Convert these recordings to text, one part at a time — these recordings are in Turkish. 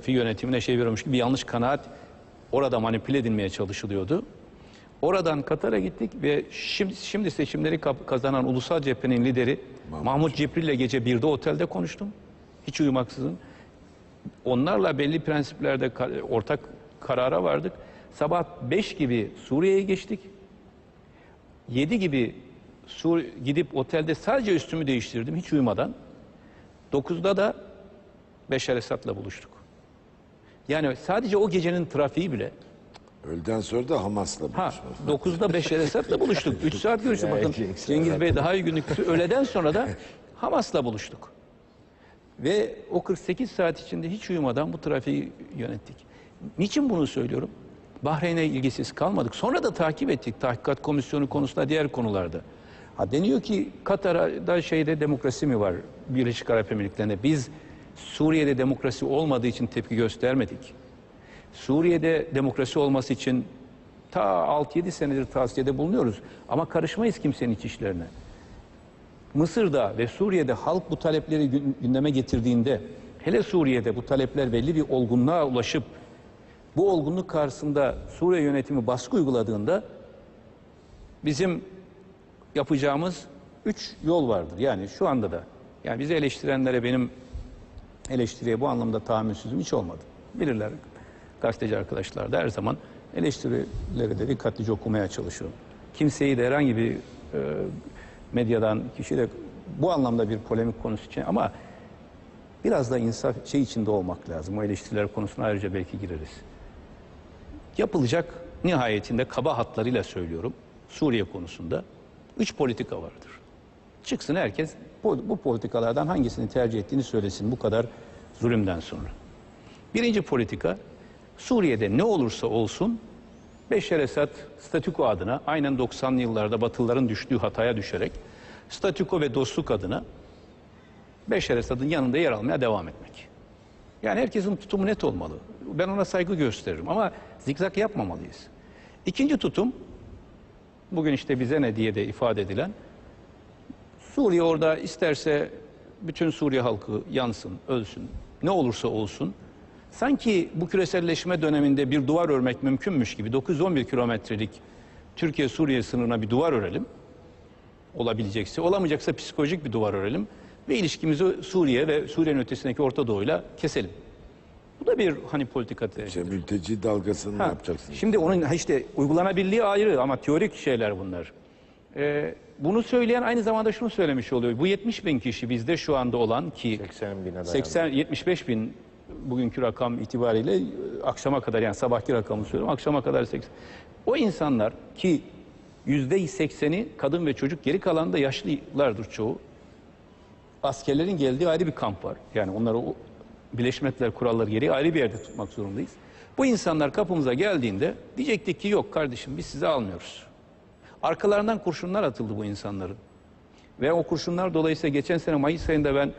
fi yönetimine şey veriyormuş gibi yanlış kanaat orada manipüle edilmeye çalışılıyordu. Oradan Katar'a gittik ve şimdi, şimdi seçimleri kazanan ulusal cephenin lideri Mahmut, Cibril ile gece 1'de otelde konuştum. Hiç uyumaksızın. Onlarla belli prensiplerde ortak karara vardık. Sabah 5 gibi Suriye'ye geçtik. 7 gibi Sur gidip otelde sadece üstümü değiştirdim hiç uyumadan. 9'da da Beşar Esad'la buluştuk. Yani sadece o gecenin trafiği bile Öğleden sonra da Hamas'la Ha, buluşma. 9'da Beşer Esad'la buluştuk. 3 saat görüştük. Bakın Cengiz Bey daha iyi günlük. Öğleden sonra da Hamas'la buluştuk. Ve o 48 saat içinde hiç uyumadan bu trafiği yönettik. Niçin bunu söylüyorum? Bahreyn'e ilgisiz kalmadık. Sonra da takip ettik tahkikat komisyonu konusunda diğer konularda. Ha deniyor ki Katar'da şeyde demokrasi mi var Birleşik Arap Emirlikleri'nde? Biz Suriye'de demokrasi olmadığı için tepki göstermedik. Suriye'de demokrasi olması için ta 6-7 senedir tavsiyede bulunuyoruz. Ama karışmayız kimsenin iç işlerine. Mısır'da ve Suriye'de halk bu talepleri gün- gündeme getirdiğinde, hele Suriye'de bu talepler belli bir olgunluğa ulaşıp, bu olgunluk karşısında Suriye yönetimi baskı uyguladığında, bizim yapacağımız üç yol vardır. Yani şu anda da, yani bizi eleştirenlere benim eleştiriye bu anlamda tahammülsüzüm hiç olmadı. Bilirler gazeteci arkadaşlar da her zaman eleştirileri de dikkatlice okumaya çalışıyorum. Kimseyi de herhangi bir e, medyadan kişi de bu anlamda bir polemik konusu için ama biraz da insaf şey içinde olmak lazım. O eleştiriler konusuna ayrıca belki gireriz. Yapılacak nihayetinde kaba hatlarıyla söylüyorum Suriye konusunda üç politika vardır. Çıksın herkes bu, politikalardan hangisini tercih ettiğini söylesin bu kadar zulümden sonra. Birinci politika Suriye'de ne olursa olsun Beşer Esad statüko adına aynen 90'lı yıllarda Batılıların düştüğü hataya düşerek statüko ve dostluk adına Beşer Esad'ın yanında yer almaya devam etmek. Yani herkesin tutumu net olmalı. Ben ona saygı gösteririm ama zikzak yapmamalıyız. İkinci tutum bugün işte bize ne diye de ifade edilen Suriye orada isterse bütün Suriye halkı yansın, ölsün, ne olursa olsun. Sanki bu küreselleşme döneminde bir duvar örmek mümkünmüş gibi 911 kilometrelik Türkiye-Suriye sınırına bir duvar örelim. Olabilecekse, olamayacaksa psikolojik bir duvar örelim. Ve ilişkimizi Suriye ve Suriye'nin ötesindeki Orta Doğu'yla keselim. Bu da bir hani politika tercihi. İşte mülteci dalgasını Ha, yapacaksın? Şimdi onun işte uygulanabilirliği ayrı ama teorik şeyler bunlar. Ee, bunu söyleyen aynı zamanda şunu söylemiş oluyor. Bu 70 bin kişi bizde şu anda olan ki 80 bine dayanıyor. 80 75 bin bugünkü rakam itibariyle e, akşama kadar yani sabahki rakamı söylüyorum akşama kadar 80. O insanlar ki yüzde 80'i kadın ve çocuk geri kalan da yaşlılardır çoğu. Askerlerin geldiği ayrı bir kamp var. Yani onları o Birleşmiş Milletler kuralları gereği ayrı bir yerde tutmak zorundayız. Bu insanlar kapımıza geldiğinde diyecektik ki yok kardeşim biz sizi almıyoruz. Arkalarından kurşunlar atıldı bu insanların. Ve o kurşunlar dolayısıyla geçen sene Mayıs ayında ben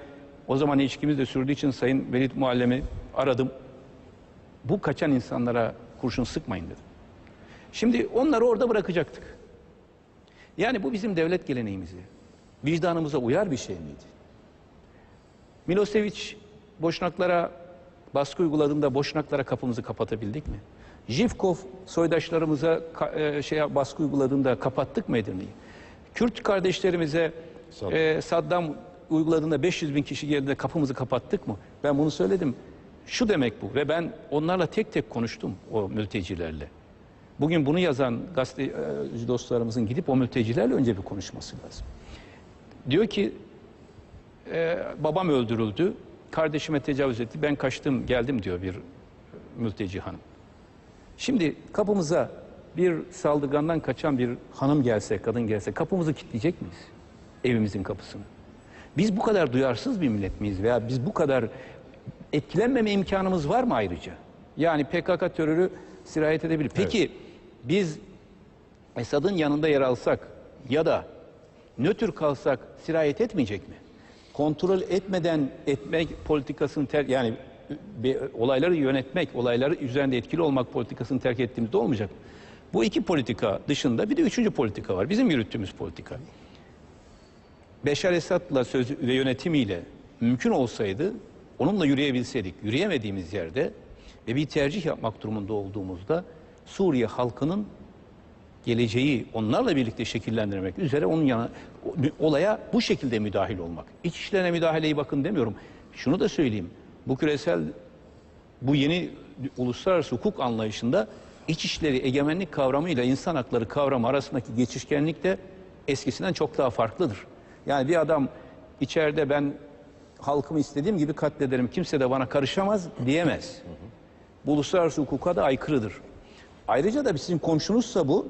o zaman ilişkimiz de sürdüğü için Sayın Velid Muallem'i aradım. Bu kaçan insanlara kurşun sıkmayın dedim. Şimdi onları orada bırakacaktık. Yani bu bizim devlet geleneğimizi, vicdanımıza uyar bir şey miydi? Milosevic Boşnaklara baskı uyguladığında Boşnaklara kapımızı kapatabildik mi? Jivkov soydaşlarımıza e, şey baskı uyguladığında kapattık mı Edirne'yi? Kürt kardeşlerimize e, Saddam uyguladığında 500 bin kişi geldiğinde kapımızı kapattık mı? Ben bunu söyledim. Şu demek bu ve ben onlarla tek tek konuştum o mültecilerle. Bugün bunu yazan gazeteci dostlarımızın gidip o mültecilerle önce bir konuşması lazım. Diyor ki e, babam öldürüldü, kardeşime tecavüz etti, ben kaçtım geldim diyor bir mülteci hanım. Şimdi kapımıza bir saldırgandan kaçan bir hanım gelse, kadın gelse kapımızı kilitleyecek miyiz? Evimizin kapısını. Biz bu kadar duyarsız bir millet miyiz veya biz bu kadar etkilenmeme imkanımız var mı ayrıca? Yani PKK terörü sirayet edebilir. Peki biz Esad'ın yanında yer alsak ya da nötr kalsak sirayet etmeyecek mi? Kontrol etmeden etmek politikasını ter yani bir- olayları yönetmek, olayları üzerinde etkili olmak politikasını terk ettiğimizde olmayacak. Bu iki politika dışında bir de üçüncü politika var. Bizim yürüttüğümüz politika. Beşar Esad'la söz ve yönetimiyle mümkün olsaydı onunla yürüyebilseydik, yürüyemediğimiz yerde ve bir tercih yapmak durumunda olduğumuzda Suriye halkının geleceği onlarla birlikte şekillendirmek üzere onun yana olaya bu şekilde müdahil olmak. İç işlerine müdahaleyi bakın demiyorum. Şunu da söyleyeyim. Bu küresel bu yeni uluslararası hukuk anlayışında iç işleri egemenlik kavramıyla insan hakları kavramı arasındaki geçişkenlik de eskisinden çok daha farklıdır. Yani bir adam içeride ben halkımı istediğim gibi katlederim kimse de bana karışamaz diyemez. Bu uluslararası hukuka da aykırıdır. Ayrıca da sizin komşunuzsa bu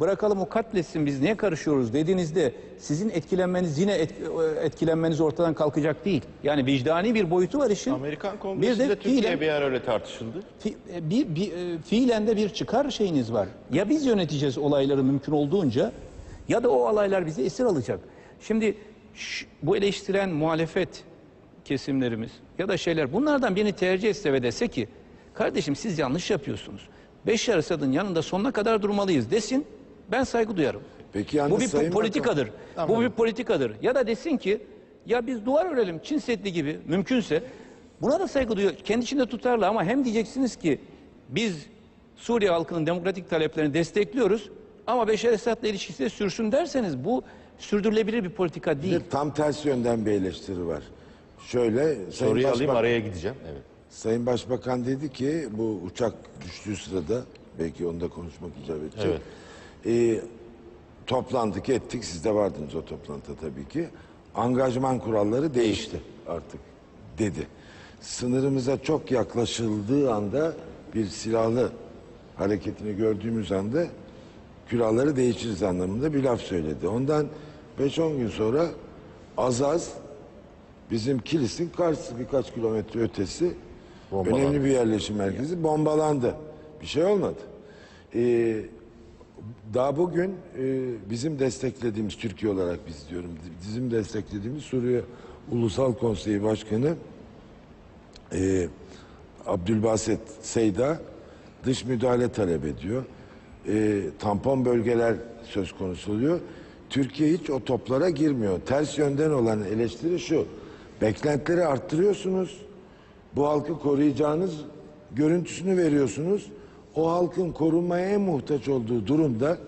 bırakalım o katletsin biz niye karışıyoruz dediğinizde sizin etkilenmeniz yine et- etkilenmeniz ortadan kalkacak değil. Yani vicdani bir boyutu var işin. Amerikan Bir Kongresi'nde de Türkiye fiilen- bir ara öyle tartışıldı. Fi- e, bir, bir e, fiilen de bir çıkar şeyiniz var. Ya biz yöneteceğiz olayları mümkün olduğunca ya da o olaylar bizi esir alacak. Şimdi bu eleştiren muhalefet kesimlerimiz ya da şeyler bunlardan birini tercih etse ve dese ki kardeşim siz yanlış yapıyorsunuz. Beşar Esad'ın yanında sonuna kadar durmalıyız desin. Ben saygı duyarım. Peki yalnız bu bir Sayın politikadır. Bu bir politikadır. Ya da desin ki ya biz duvar örelim Çin Seddi gibi mümkünse buna da saygı duyuyor. Kendi içinde tutarlı ama hem diyeceksiniz ki biz Suriye halkının demokratik taleplerini destekliyoruz ama Beşar Esad'la ilişkisi de sürsün derseniz bu sürdürülebilir bir politika değil. de tam ters yönden bir eleştiri var. Şöyle Sayın, Soruyu alayım araya gideceğim. Evet. Sayın Başbakan dedi ki bu uçak düştüğü sırada belki onu da konuşmak icap edecek. Evet. Ee, toplandık ettik siz de vardınız o toplantıda tabii ki. Angajman kuralları değişti artık dedi. Sınırımıza çok yaklaşıldığı anda bir silahlı hareketini gördüğümüz anda kuralları değişiriz anlamında bir laf söyledi. Ondan 5-10 gün sonra Azaz bizim Kilis'in karşısı birkaç kilometre ötesi Bombalandı. önemli bir yerleşim merkezi bombalandı. Bir şey olmadı. Ee, daha bugün e, bizim desteklediğimiz Türkiye olarak biz diyorum bizim desteklediğimiz Suriye Ulusal Konseyi Başkanı e, Abdülbaset Seyda dış müdahale talep ediyor. E, tampon bölgeler söz konusu oluyor. Türkiye hiç o toplara girmiyor. Ters yönden olan eleştiri şu. Beklentileri arttırıyorsunuz. Bu halkı koruyacağınız görüntüsünü veriyorsunuz. O halkın korunmaya en muhtaç olduğu durumda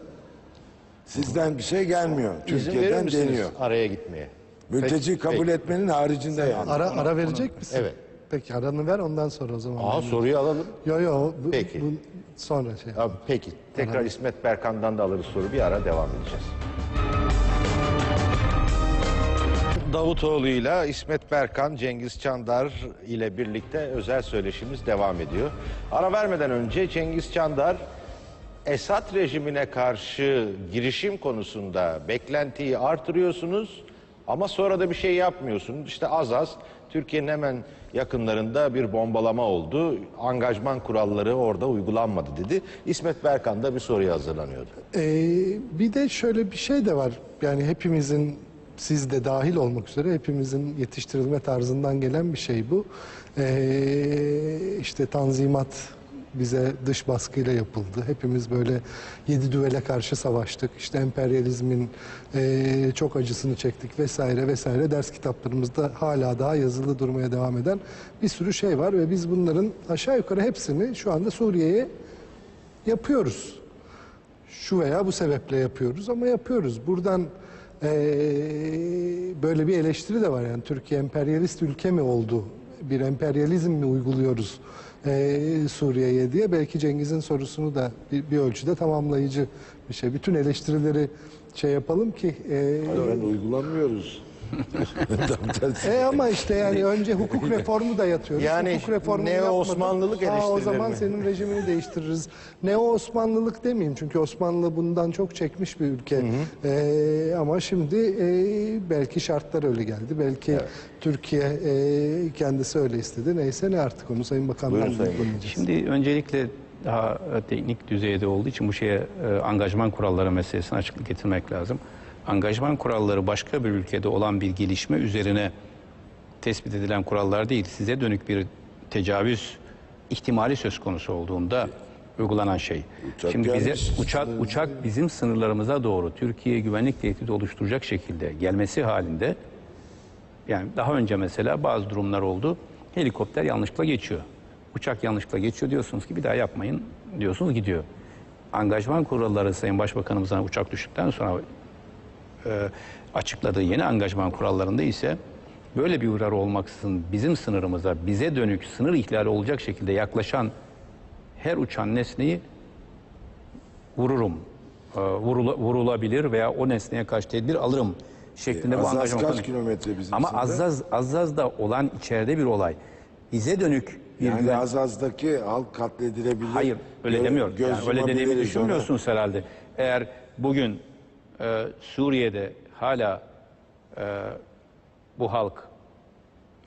sizden bir şey gelmiyor. Türkiye'den deniyor. araya gitmeye? Mülteci Peki, kabul peki. etmenin haricinde yani. Ara ara verecek misin? Evet. Peki aranı ver ondan sonra o zaman. Aa soruyu alalım. Yo yo bu, Peki. bu sonra şey. Abi, peki. Tekrar İsmet Berkan'dan da alırız soru. Bir ara devam edeceğiz. Davutoğlu ile İsmet Berkan, Cengiz Çandar ile birlikte özel söyleşimiz devam ediyor. Ara vermeden önce Cengiz Çandar Esad rejimine karşı girişim konusunda beklentiyi artırıyorsunuz ama sonra da bir şey yapmıyorsunuz. İşte az az Türkiye'nin hemen yakınlarında bir bombalama oldu. Angajman kuralları orada uygulanmadı dedi. İsmet Berkan da bir soruya hazırlanıyordu. Ee, bir de şöyle bir şey de var. Yani hepimizin siz de dahil olmak üzere hepimizin yetiştirilme tarzından gelen bir şey bu. Ee, işte tanzimat bize dış baskıyla yapıldı. Hepimiz böyle yedi düvele karşı savaştık. İşte emperyalizmin eee, çok acısını çektik vesaire vesaire. Ders kitaplarımızda hala daha yazılı durmaya devam eden bir sürü şey var ve biz bunların aşağı yukarı hepsini şu anda Suriye'ye yapıyoruz. Şu veya bu sebeple yapıyoruz ama yapıyoruz. Buradan eee, böyle bir eleştiri de var yani Türkiye emperyalist ülke mi oldu? Bir emperyalizm mi uyguluyoruz eee, Suriye'ye diye belki Cengiz'in sorusunu da bir, bir ölçüde tamamlayıcı bir şey. Bütün eleştirileri şey yapalım ki eee, Ben uygulamıyoruz. Tam tersi. e ama işte yani önce hukuk reformu da yatıyoruz. Yani hukuk reformu neo-Osmanlılık Aa, O eleştirileri zaman mi? senin rejimini değiştiririz. Neo-Osmanlılık demeyeyim çünkü Osmanlı bundan çok çekmiş bir ülke. Ee, ama şimdi e, belki şartlar öyle geldi. Belki Türkiye e, kendisi öyle istedi. Neyse ne artık onu Sayın Bakan'dan Buyurun Sayın Bakan. dinleyeceğiz. Şimdi öncelikle daha e, teknik düzeyde olduğu için bu şeye e, angajman kuralları meselesine açıklık getirmek lazım. Angajman kuralları başka bir ülkede olan bir gelişme üzerine tespit edilen kurallar değil. Size dönük bir tecavüz ihtimali söz konusu olduğunda uygulanan şey. Uçak Şimdi bize uçak uçak bizim sınırlarımıza doğru Türkiye güvenlik tehdidi oluşturacak şekilde gelmesi halinde Yani daha önce mesela bazı durumlar oldu. Helikopter yanlışlıkla geçiyor. Uçak yanlışlıkla geçiyor diyorsunuz ki bir daha yapmayın diyorsunuz gidiyor. Angajman kuralları Sayın Başbakanımızdan uçak düştükten sonra açıkladığı yeni angajman kurallarında ise böyle bir uyarı olmaksızın bizim sınırımıza bize dönük sınır ihlali olacak şekilde yaklaşan her uçan nesneyi vururum. e, vurula- vurulabilir veya o nesneye karşı tedbir alırım şeklinde bu Azaz angajman kaç kilometre bizim Ama? Azaz Azaz'da olan içeride bir olay. Bize dönük bir Yani güven- Azaz'daki halk katledilebilir. Hayır öyle Gö- demiyor. göz Yani öyle dediğimi yumabiliriz ona. düşünmüyorsunuz herhalde. Eğer bugün e, Suriye'de hala e, bu halk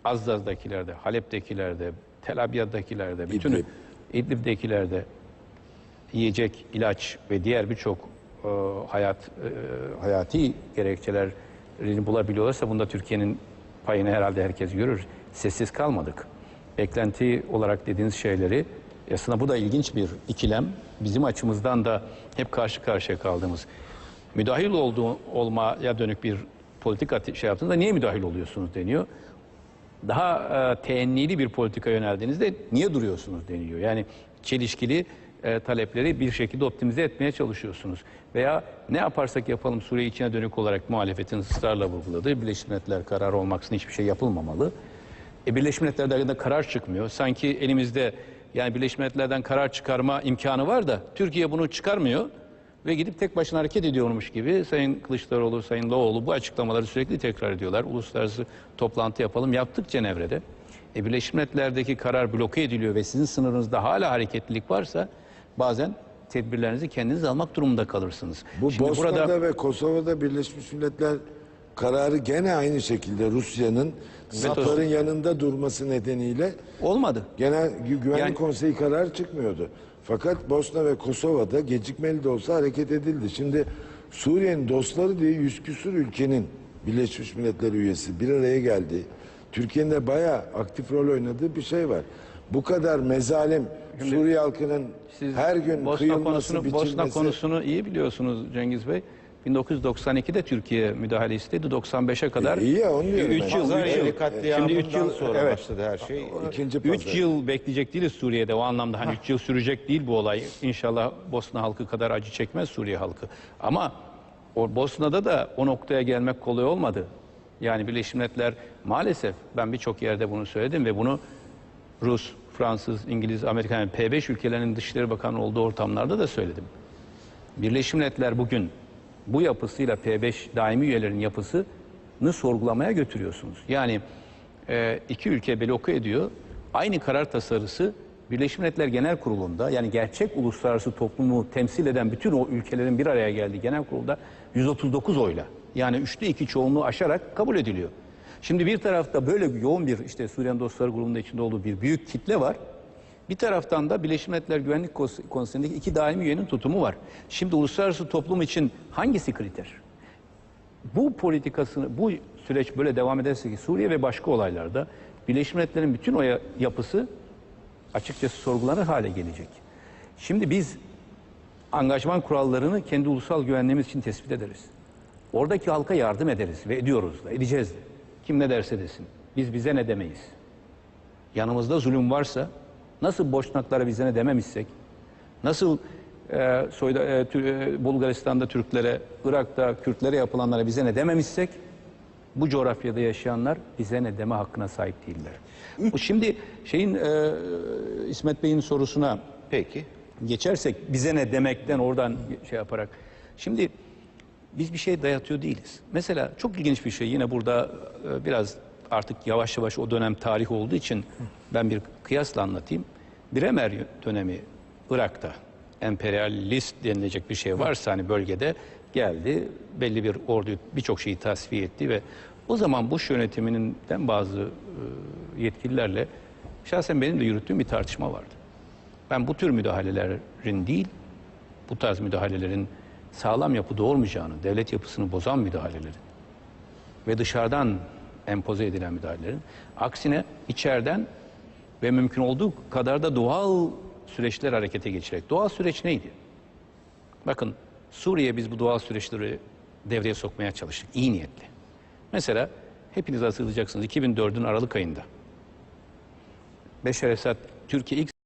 Azzaz'dakilerde, Halep'tekilerde, Tel Abyad'dakilerde, bütün İdlib. İdlib'dekilerde yiyecek, ilaç ve diğer birçok e, hayat e, hayati gerekçelerini bulabiliyorlarsa bunda Türkiye'nin payını herhalde herkes görür. Sessiz kalmadık. Beklenti olarak dediğiniz şeyleri aslında bu da ilginç bir ikilem. Bizim açımızdan da hep karşı karşıya kaldığımız. Müdahil olduğu olmaya dönük bir politika şey yaptığınızda niye müdahil oluyorsunuz deniyor daha e, teennili bir politika yöneldiğinizde niye duruyorsunuz deniliyor. Yani çelişkili e, talepleri bir şekilde optimize etmeye çalışıyorsunuz. Veya ne yaparsak yapalım Suriye içine dönük olarak muhalefetin ısrarla vurguladığı Birleşmiş Milletler kararı olmaksızın hiçbir şey yapılmamalı. E, Birleşmiş Milletler'den de karar çıkmıyor. Sanki elimizde yani Birleşmiş Milletler'den karar çıkarma imkanı var da Türkiye bunu çıkarmıyor ve gidip tek başına hareket ediyormuş gibi Sayın Kılıçdaroğlu, Sayın Doğulu bu açıklamaları sürekli tekrar ediyorlar. Uluslararası toplantı yapalım. Yaptık Cenevre'de. E, Birleşmiş Milletler'deki karar bloke ediliyor ve sizin sınırınızda hala hareketlilik varsa bazen tedbirlerinizi kendiniz almak durumunda kalırsınız. Bu Şimdi Bosna'da burada ve Kosova'da Birleşmiş Milletler kararı gene aynı şekilde Rusya'nın Sırpların yanında durması nedeniyle olmadı. genel Gü- güvenlik Yani- konseyi kararı çıkmıyordu. Fakat Bosna ve Kosova'da gecikmeli de olsa hareket edildi. Şimdi Suriye'nin dostları diye yüz küsur ülkenin Birleşmiş Milletler üyesi bir araya geldi. Türkiye'nin de bayağı aktif rol oynadığı bir şey var. Bu kadar mezalim Suriye halkının her gün Bosna kıyılması, konusunu, biçilmesi... Bosna konusunu iyi biliyorsunuz Cengiz Bey. 1992'de Türkiye müdahale istedi. 95'e kadar. E, iyi ya, onu diyorum 3 ben. yıl, üç yıl. Şimdi 3 yıl sonra evet. başladı her şey. İkinci 3 pazar. yıl bekleyecek değiliz Suriye'de o anlamda hani 3 yıl sürecek değil bu olay. İnşallah Bosna halkı kadar acı çekmez Suriye halkı. Ama o Bosna'da da o noktaya gelmek kolay olmadı. Yani Birleşmiş Milletler maalesef ben birçok yerde bunu söyledim ve bunu Rus, Fransız, İngiliz, Amerikan yani P5 ülkelerinin Dışişleri Bakanı olduğu ortamlarda da söyledim. Birleşmiş Milletler bugün bu yapısıyla P5 daimi üyelerin yapısını sorgulamaya götürüyorsunuz. Yani e, iki ülke bloke ediyor. Aynı karar tasarısı Birleşmiş Milletler Genel Kurulu'nda yani gerçek uluslararası toplumu temsil eden bütün o ülkelerin bir araya geldiği genel kurulda 139 oyla yani üçte iki çoğunluğu aşarak kabul ediliyor. Şimdi bir tarafta böyle yoğun bir işte Suriye'nin dostları grubunda içinde olduğu bir büyük kitle var. Bir taraftan da Birleşmiş Milletler Güvenlik Kons- Konseyi'ndeki iki daimi üyenin tutumu var. Şimdi uluslararası toplum için hangisi kriter? Bu politikasını, bu süreç böyle devam ederse ki Suriye ve başka olaylarda Birleşmiş Milletler'in bütün o ya- yapısı açıkçası sorgulanır hale gelecek. Şimdi biz angajman kurallarını kendi ulusal güvenliğimiz için tespit ederiz. Oradaki halka yardım ederiz ve ediyoruz da, edeceğiz de. Kim ne derse desin. Biz bize ne demeyiz. Yanımızda zulüm varsa nasıl boşnaklara bize ne dememişsek, nasıl e, soyda, e, Tü- e, Bulgaristan'da Türklere, Irak'ta Kürtlere yapılanlara bize ne dememişsek bu coğrafyada yaşayanlar bize ne deme hakkına sahip değiller. Şimdi şeyin e, İsmet Bey'in sorusuna Peki. geçersek bize ne demekten oradan şey yaparak. Şimdi biz bir şey dayatıyor değiliz. Mesela çok ilginç bir şey yine burada e, biraz artık yavaş yavaş o dönem tarih olduğu için ben bir kıyasla anlatayım. Bremer dönemi Irak'ta emperyalist denilecek bir şey varsa hani bölgede geldi belli bir ordu birçok şeyi tasfiye etti ve o zaman Bush yönetiminden bazı e, yetkililerle şahsen benim de yürüttüğüm bir tartışma vardı. Ben bu tür müdahalelerin değil, bu tarz müdahalelerin sağlam yapıda olmayacağını, devlet yapısını bozan müdahalelerin ve dışarıdan empoze edilen müdahalelerin aksine içeriden ve mümkün olduğu kadar da doğal süreçler harekete geçirerek. Doğal süreç neydi? Bakın Suriye biz bu doğal süreçleri devreye sokmaya çalıştık. iyi niyetli. Mesela hepiniz hatırlayacaksınız 2004'ün Aralık ayında. Beşar Esad Türkiye ilk